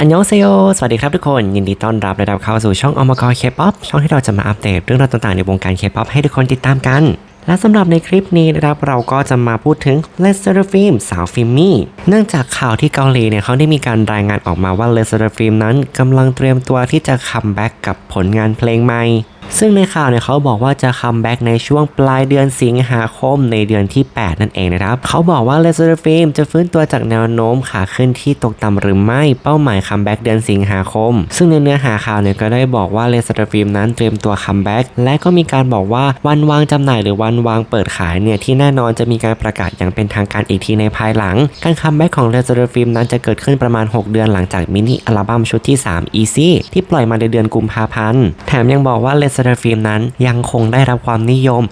อันยองเซโยสวัสดีครับทุกคน ยินดีต้อนรับระดับเข้าสู่ช่องอมกอเคป๊อปช่องที่เราจะมาอัปเดตเรื่องราวต่างๆในวงการเคป๊อปให้ทุกคนติดตามกัน และสำหรับในคลิปนี้นะครับเราก็จะมาพูดถึงเลสเตอร์ฟิล์มสาวฟิมมี่ เนื่องจากข่าวที่เกาหลีเนี่ยเขาได้มีการรายงานออกมาว่าเลสเตอร์ฟิล์มนั้นกำลังเตรียมตัวที่จะคัมแบ็กกับผลงานเพลงใหม่ ซึ่งในข่าวเนี่ยเขาบอกว่าจะคัมแบ็กในช่วงปลายเดือนสิงหาคมในเดือนที่ 8 นั่นเองนะครับ เขาบอกว่าเลสเตอร์ฟิล์มจะฟื้นตัวจากแนวโน้มขาขึ้นที่ตกต่ำหรือไม่เป้าหมายคัมแบ็กเดือนสิงหาคม ซึ่งในเนื้อหาข่าวเนี่ยก็ได้บอกว่าเลสเตอร์ฟิล์มนั้นเตรียมตัวคัมแบ็กและก็มีการบอกว่าวันวางจำหน่ายหรือวันวางเปิดขายเนี่ยที่แน่นอนจะมีการประกาศอย่างเป็นทางการอีกทีในภายหลัง การคัมแบ็กของเลสเตอร์ฟิล์มนั้นจะเกิดขึ้นประมาณ 6 เดือนหลังจากมินิอัลบั้มชุดที่ 3 Easy ที่ปล่อยมาในเดือนกุมภาพันธ์แถมยังบอกว่าเลสเตอร์ฟิล์มนั้นยังคงได้รับความนิยม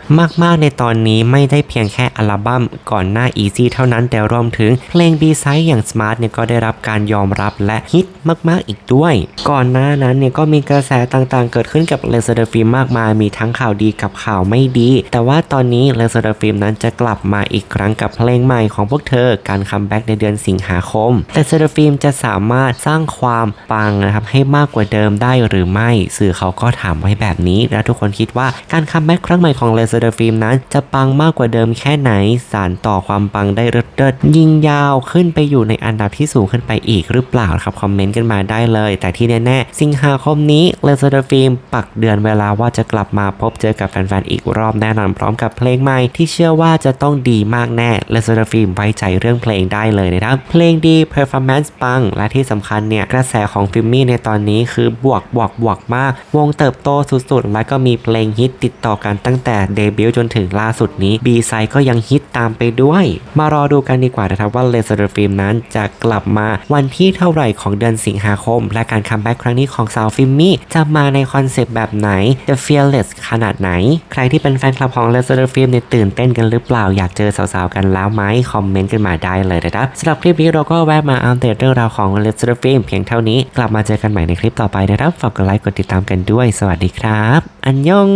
มาก ๆ ในตอนนี้ไม่ได้เพียงแค่อัลบั้มก่อนหน้า Easy เท่านั้นแต่รวมถึงเพลง B-side อย่าง Smart เนี่ยก็ได้รับการยอมรับและฮิตมาก ๆ อีกด้วย ก่อนหน้านั้นเนี่ยก็มีกระแสต่างๆ เกิดขึ้นกับเลเซอร์ฟิล์มมากมายมีทั้งข่าวดีกับข่าวไม่ดี แต่ว่าตอนนี้เลเซอร์ฟิล์มนั้นจะกลับมาอีกครั้งกับเพลงใหม่ของพวกเธอการคัมแบ็กในเดือนสิงหาคมเลเซอร์ฟิล์มจะสามารถสร้างความปังนะครับให้มากกว่าเดิมได้หรือไม่สื่อเขาก็ถามไว้แบบนี้และทุกคนคิดว่าการคัมแบ็กครั้งใหม่ของเลเซอร์ฟิล์มนั้น จะปังมากกว่าเดิมแค่ไหน สารต่อความปังได้เริดๆยิงยาวขึ้นไปอยู่ในอันดับที่สูงขึ้นไปอีกหรือเปล่าครับ คอมเมนต์กันมาได้เลย แต่ที่แน่ๆ สิงหาคมนี้เลเซอร์ฟิล์มปักเดือนเวลาว่าจะกลับมาพบเจอกับแฟนๆอีกรอบแน่นอนพร้อมกับเพลงใหม่ที่เชื่อว่าจะต้องดีมากแน่เลเซอร์ฟิล์มไว้ใจเรื่องเพลงได้เลยนะครับเพลงดีเพอร์ฟอร์แมนซ์ปัง และที่สำคัญเนี่ยกระแสของฟิล์มมี่ในตอนนี้คือบวกบวกบวกมาก วงเติบโตสุดๆและก็มีเพลงฮิตติดต่อกันตั้งแต่เดบิวต์จนถึงล่าสุดนี้บีไซก็ยังฮิตตามไปด้วย มารอดูกันดีกว่านะครับว่าเลเซอร์ฟิล์มนั้นจะกลับมาวันที่เท่าไหร่ของเดือนสิงหาคม และการคัมแบ็กครั้งนี้ของสาวฟิล์มมี่จะมาในคอนเซปต์แบบไหน The Fearless ขนาดไหน ใครที่เป็นแฟนคลับของเลเซอร์ฟิล์มเนี่ยตื่นเต้นกันหรือเปล่าอยากเจอสาวๆกันแล้วไหมคอมเมนต์กันมาได้เลยนะครับสำหรับคลิปนี้เราก็แวะมาอัปเดตเรื่องราวของเลเซอร์ฟิล์มเพียงเท่านี้กลับมาเจอกันใหม่ในคลิปต่อไปนะครับฝากกดไลค์กดติดตามกันด้วย สวัสดีครับอันยอง